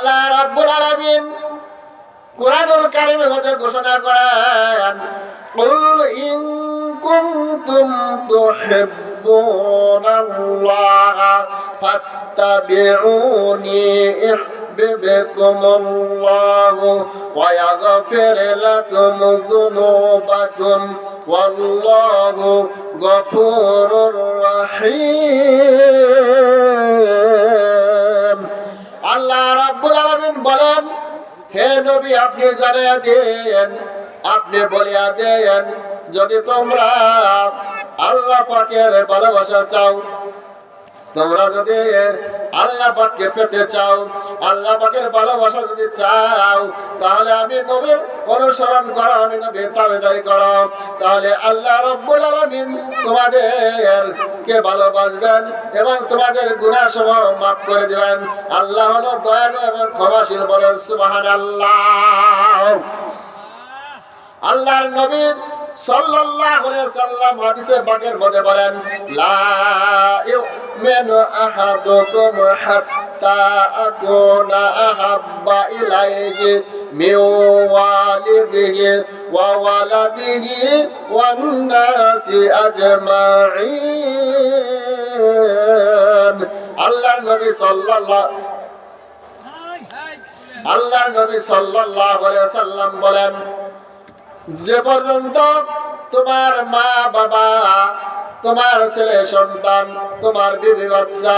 আল্লাহ রাব্বুল আলামিন কোরআনুল কারিমের মধ্যে ঘোষণা করেন قل إن كنتم تحبون الله فاتبعوني يحببكم الله ويغفر لكم ذنوبكم والله غفور رحيم নবী আপনি জানিয়ে দেন আপনি বলিয়া দেন যদি তোমরা আল্লাহ পাকের ভালোবাসা চাও তোমরা যদি আল্লাহ পাককে পেতে চাও, আল্লাহ পাকের ভালোবাসা যদি চাও, তাহলে আমি নবীর অনুসরণ করো, আমি নবীর তাবেদারি করো। তাহলে আল্লাহ রব্বুল আলামিন তোমাদের কে ভালোবাসবেন এবং তোমাদের গুনাহ সমূহ মাফ করে দিবেন। আল্লাহ হলো দয়ালু এবং ক্ষমাশীল বলেন সুবহানাল্লাহ। আল্লাহর নবী সাল্লাল্লাহু আলাইহি সাল্লাম হাদিসে পাকের মধ্যে বলেন, লা ইউমিনু আহাদুকুম হাত্তা আকুনা আহাব্বা ইলাইহি মিন ওয়ালিদিহি ওয়া ওয়ালাদিহি ওয়ান নাসি আজমাইন আল্লাহর নবী সাল্লাল্লাহু আল্লাহর নবী সাল্লাল্লাহু আলাইহি সাল্লাম বলেন যে পর্যন্ত তোমার মা বাবা তোমার ছেলে সন্তান, তোমার বিবি বাচ্চা,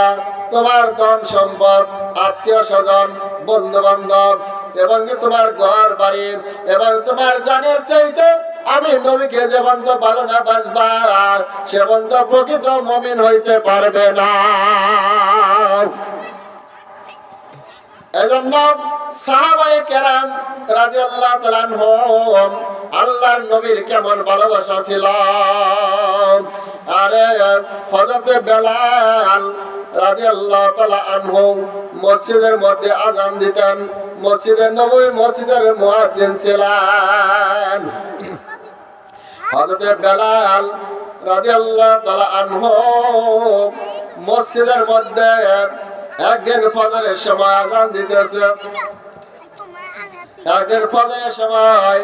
তোমার ধন সম্পদ, আত্মীয় স্বজন বন্ধু বান্ধব এবং তোমার ঘর বাড়ি, এবং তোমার জানের চাইতে আমি নবীকে যে বন্ধ ভালো না বাসবা সে বন্ধ প্রকৃত মমিন হইতে পারবে না। এজন্য সাহাবায়ে কেরাম তাআলা আনহুম, আল্লাহর নবীর কেমন ভালোবাসা ছিল? আরে হযরতে বেলাল রাদিয়াল্লাহু তাআলা আনহু মসজিদের মধ্যে আজান দিতেন। মসজিদের নবী মসজিদের মুয়াজ্জিন ছিলেন। হযরতে বেলাল রাদিয়াল্লাহু তাআলা আনহু মসজিদের মধ্যে একদিন ফজরের সময় আজান দিতেছে। একদিন ফজরের সময়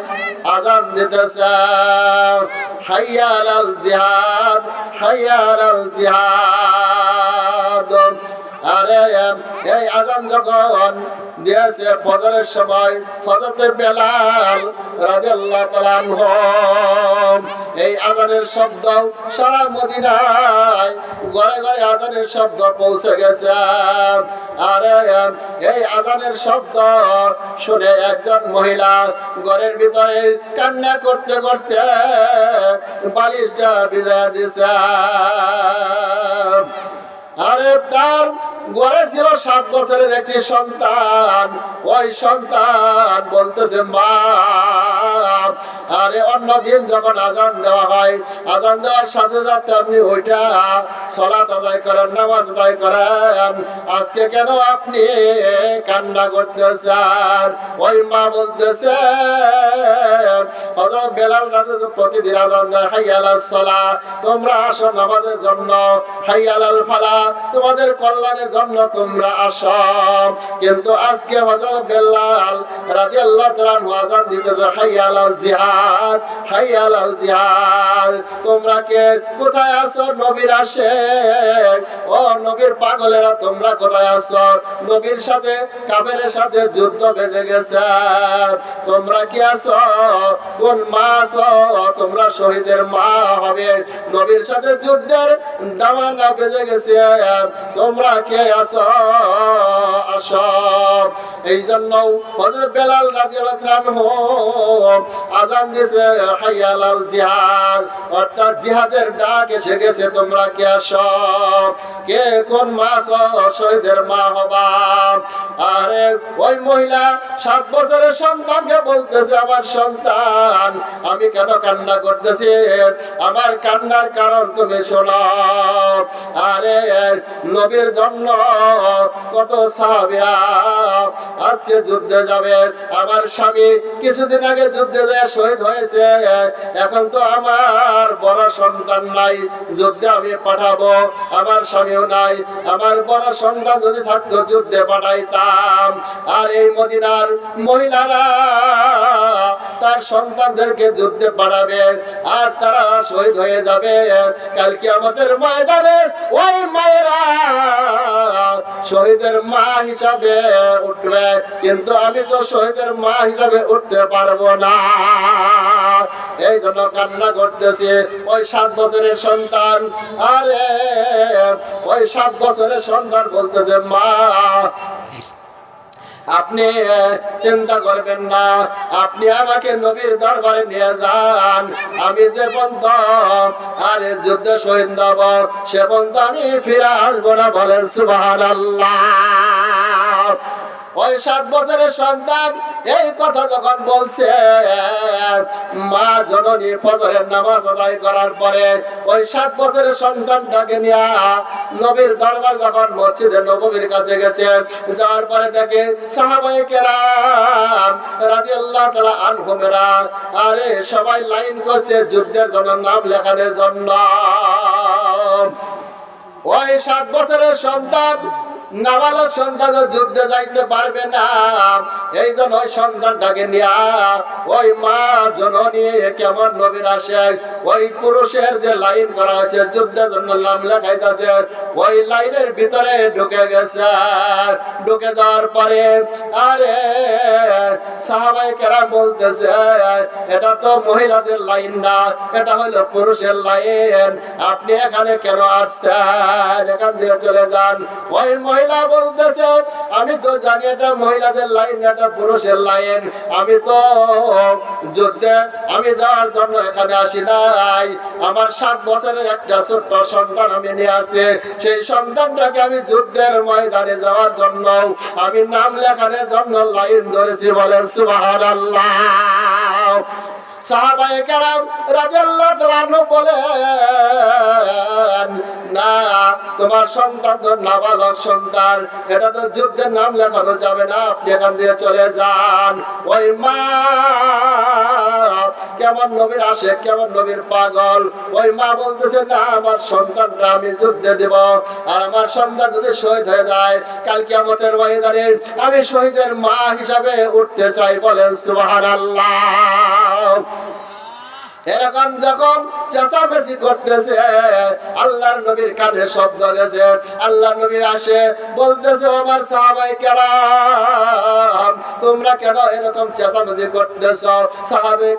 আজান দিতেছে। হাইয়া আল জিহাদ হাইয়ার আল জিহাদ। আরে এই আজান যখন দিয়েছে ফজরের সময় ফজরতে বেলাল রাদিয়াল্লাহু তাআলা আনহু, এই আজানের শব্দ সারা মদিনায় ঘরে ঘরে আজানের শব্দ পৌঁছে গেছে। আরে এই আজানের শব্দ শুনে একজন মহিলা ঘরের ভিতরে কান্না করতে করতে বালিশটা বিজয় দিছে। আরে তার গড়ে সাত বছরের একটি সন্তান। ওই সন্তান বলতেছে, মা, আরে অন্য দিন যখন আজান দেওয়া হয়, আজান দেওয়ার আপনি ওইটা করেন, নামাজ করেন। আজকে কেন আপনি কান্না করতেছেন? ওই মা বলতেছে বেলাল রাতে প্রতিদিন আজান দেয় হাইয়ালাস সালা তোমরা আসো নামাজের জন্য হাইয়ালাল ফালা তোমাদের কল্যাণের জন্য তোমরা আসো। কিন্তু আজকে হযরত বেলাল রাদিয়াল্লাহু তাআলা আযান দিতেছে হাইয়ালাল জিহাদ হাইয়ালাল জিহাদ। তোমরা কে? কোথায় আছো নবীর আসে ও নবীর পাগলেরা, তোমরা কোথায় আছো? নবীর সাথে, কাফেরের সাথে যুদ্ধ বেজে গেছে। তোমরা কি আছো? কোন মা আছো? তোমরা শহীদের মা হবে। নবীর সাথে যুদ্ধের দামানা বেজে গেছে। তোমরা কে আছো? আসো এই জন্য হযরত বেলাল রাদিয়াল্লাহু আজান হাইয়ালাল জিহাদ। অর্থাৎ জিহাদের ডাক এসে গেছে, তোমরা কে আসো কে কোন মাস শহীদের মা হবা। আরে, ওই মহিলা সাত বছরের সন্তানকে বলতেছে, আমার সন্তান, আমি কেন কান্না করতেছি? আমার কান্নার কারণ তুমি শোনো। আরে নবীর জন্য কত সাহাবিরা আজকে যুদ্ধে যাবে। আমার স্বামী কিছুদিন আগে যুদ্ধে যায়, শহীদ হয়েছে। এখন তো আমার বড় সন্তান নাই, যুদ্ধে আমি পাঠাবো। আমার স্বামীও নাই, আমার বড় সন্তান যদি থাকতো, যুদ্ধে পাঠাইতাম। আর এই মদিনার মহিলারা তার সন্তানদেরকে যুদ্ধে পাঠাবে আর তারা শহীদ হয়ে যাবে। কালকে আমাদের ময়দানে ওই মায়েরা শহীদের মা হিসাবে উঠবে। কিন্তু আমি তো শহীদের মা হিসাবে উঠতে পারব না। এই জন্য কান্না করতেছে। ওই সাত বছরের সন্তান, আরে, ওই সাত বছরের সন্তান বলতেছে, মা আপনি চিন্তা করবেন না। আপনি আমাকে নবীর দরবারে নিয়ে যান। আমি যে বন্ধ আর যুদ্ধে শহীদ দেব সে পর্যন্ত আমি ফিরে আসব না বলেন সুবাহ ওই সাত বছরের সন্তান, এই কথা যখন বলছে, মা জননী ফজরের নামাজ আদায় করার পরে ওই সাত বছরের সন্তানটাকে নিয়ে নবীর দরবার যখন মসজিদে নবীর কাছে গেছে, যাওয়ার পরে দেখে সাহাবায়ে কেরাম রাদিয়াল্লাহু তাআলা আনহুমেরা, আরে সবাই লাইন করছে যুদ্ধের জন্য, নাম লেখানোর জন্য। ওই সাত বছরের সন্তান নাবালক সন্তান যুদ্ধে যাইতে পারবে না। এই জন্য ওই সন্তানটাকে নিয়া, ওই মা জননী কেমন নবীর আসে ওই পুরুষের যে লাইন করা হয়েছে, যুদ্ধের জন্য নাম লেখাইতেছে, ওই লাইনের ভিতরে ঢুকে গেছে। ঢুকে যাওয়ার পরে আরে সাহাবাই কেরাম বলতেছে, এটা তো মহিলাদের লাইন না, এটা হলো পুরুষের লাইন। আপনি এখানে কেন আসছেন? এখান দিয়ে চলে যান। ওই মহিলা বলতেছে, আমি তো জানি এটা মহিলাদের লাইন এটা পুরুষের লাইন। আমি তো যুদ্ধে, আমি যাওয়ার জন্য এখানে আসি নাই। আমার সাত বছরের একটা ছোট্ট সন্তান আমি নিয়ে আসছি। সেই সন্তানটাকে আমি যুদ্ধের ময়দানে যাওয়ার জন্য আমি নাম লেখানোর জন্য লাইন ধরেছি বলেন সুবাহান আল্লাহ না, তোমার সন্তান তো সন্তান, এটা তো যুদ্ধের নাম লেখানো যাবে না, আপনি এখান দিয়ে চলে যান। ওই মা, কেমন নবীর আসে কেমন নবীর পাগল? ওই মা বলতেছে, না, আমার সন্তানটা আমি যুদ্ধে দেব, আর আমার সন্তান যদি শহীদ হয়ে যায় কালকে আমাদের ময়দানে আমি শহীদের মা হিসাবে উঠতে চাই। বলেন, সুবহানাল্লাহ। এ এরকম যখন চেঁচামেচি করতেছে, আল্লাহর নবীর কানে শব্দ গেছে। আল্লাহ নবী আসে, বলতেছে আমার সাহাবাই কেরাম, তোমরা কেন এরকম চেঁচামেচি করতেছ?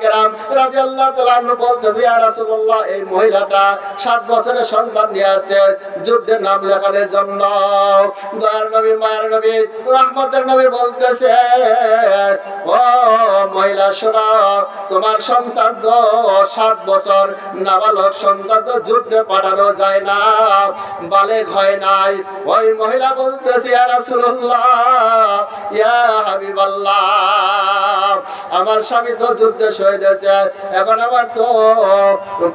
কেরাম আল্লাহ বলতেছে, ইয়া রাসূলুল্লাহ, এই মহিলাটা সাত বছরের সন্তান নিয়ে আসছে, যুদ্ধের নাম লেখানোর জন্য। দয়ার নবী, মায়ের নবী, রহমতের নবী বলতেছে, ও মহিলা, শোনো, তোমার সন্তান তো সাত বছর নাবালক সন্তান তো যুদ্ধে পাঠানো যায় না বালেক হয় নাই। ওই মহিলা বলতেছে রাসূলুল্লাহ, ইয়া আমার স্বামী তো যুদ্ধে শহীদ এখন আমার তো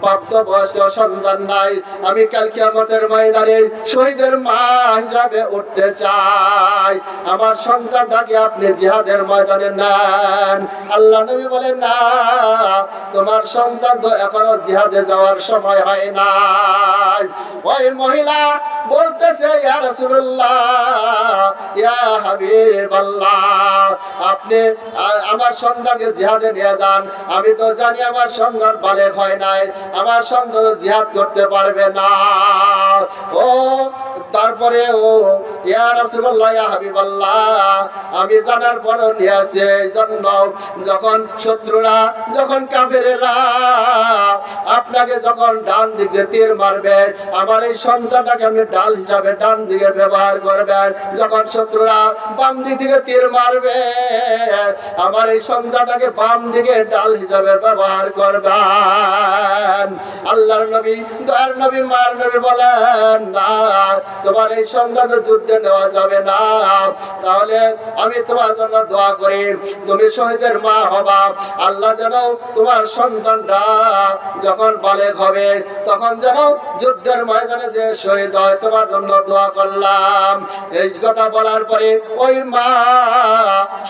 প্রাপ্ত বয়স্ক সন্তান নাই। আমি কালকে আমাদের ময়দানে শহীদের মা হিসাবে উঠতে চাই। আমার সন্তানটাকে আপনি জিহাদের ময়দানে নেন। আল্লাহ নবী বলেন, না, তোমার সন্তান তো এখনও জিহাদে যাওয়ার সময় হয় না ওই মহিলা বলতেছে, ইয়া রাসূলুল্লাহ, ইয়া হাবিবাল্লাহ, আপনি আমার সন্তানকে জিহাদে নিয়ে যান। আমি তো জানি আমার সন্তান বালেক হয় নাই, আমার সন্তান জিহাদ করতে পারবে না। ও, তারপরে ও, ইয়া রাসূলুল্লাহ, ইয়া হাবিবাল্লাহ, আমি জানার পরও নিয়ে এই জন্য যখন শত্রুরা, যখন কাফেরেরা আপনাকে যখন ডান দিকে তীর মারবে, আমার এই সন্তানটাকে আমি ডাল হিসাবে ডান দিকে ব্যবহার করবেন। যখন শত্রুরা বাম দিক থেকে তীর মারবে, আমার এই সন্ধ্যাটাকে বাম দিকে ডাল হিসাবে ব্যবহার করবেন। আল্লাহর নবী, দয়ার নবী মার নবী বলেন, না, তোমার এই সন্ধ্যা তো যুদ্ধে নেওয়া যাবে না। তাহলে আমি তোমার জন্য দোয়া করি। তুমি শহীদের মা হবা। আল্লাহ যেন তোমার সন্তানটা যখন বালেক হবে, তখন যেন যুদ্ধের ময়দানে যে শহীদ হয় তোমার জন্য দোয়া করলাম। এই কথা বলার পরে ওই মা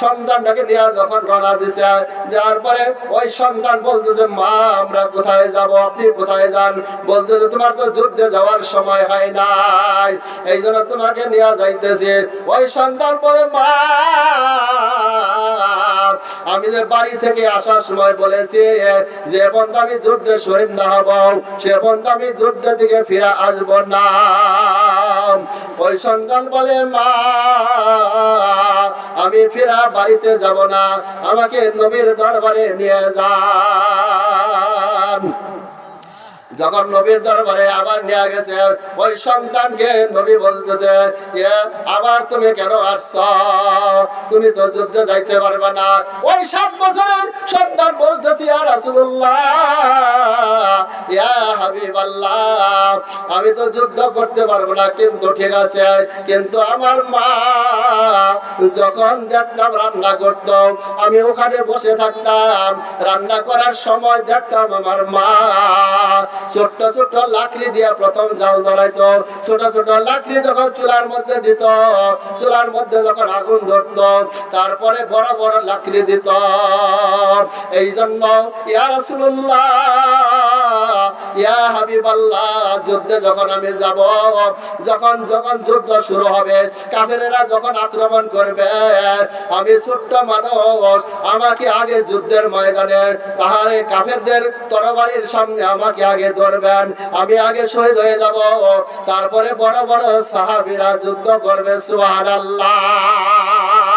সন্তানটাকে নিয়ে যখন রওনা দিছে দেওয়ার পরে ওই সন্তান বলতেছে মা, আমরা কোথায় যাব? আপনি কোথায় যান? বলতেছে তোমার তো যুদ্ধে যাওয়ার সময় হয় নাই। এই জন্য তোমাকে নিয়ে যাইতেছে। ওই সন্তান বলে, মা আমি যে বাড়ি থেকে আসার সময় বলেছি যে পর্যন্ত আমি যুদ্ধে শহীদ না হব, সে পর্যন্ত আমি যুদ্ধ থেকে ফিরে আসব না। ওই সন্তান বলে, মা, আমি ফিরা বাড়িতে যাব না, আমাকে নবীর দরবারে নিয়ে যান। যখন নবীর দরবারে আবার নিয়ে গেছে ওই সন্তানকে নবী বলতেছে "এ, আবার তুমি কেন আসছ? তুমি তো যুদ্ধে যাইতে পারবে না। ওই সাত বছরের সন্তান বলতেছি আর আমি তো যুদ্ধ করতে পারব না কিন্তু ঠিক আছে কিন্তু আমার মা যখন দেখতাম রান্না করত আমি ওখানে বসে থাকতাম রান্না করার সময় দেখতাম আমার মা ছোট্ট ছোট্ট লাকড়ি দিয়ে প্রথম জাল ধরাইতো। ছোট ছোট লাকড়ি যখন চুলার মধ্যে দিত, চুলার মধ্যে যখন আগুন ধরত, তারপরে বড় বড় লাকড়ি দিত। এই জন্য ইয়া রাসূলুল্লাহ, ইয়া হাবিবাল্লাহ, যুদ্ধে যখন আমি যাব, যখন যখন যুদ্ধ শুরু হবে, কাফেরেরা যখন আক্রমণ করবে, আমি ছোট্ট মানুষ, আমাকে আগে যুদ্ধের ময়দানে তাহারে কাফেরদের তরবারির সামনে আমাকে আগে ধরবেন আমি আগে শহীদ হয়ে যাব। তারপরে বড় বড় সাহাবিরা যুদ্ধ করবে সুবহানাল্লাহ।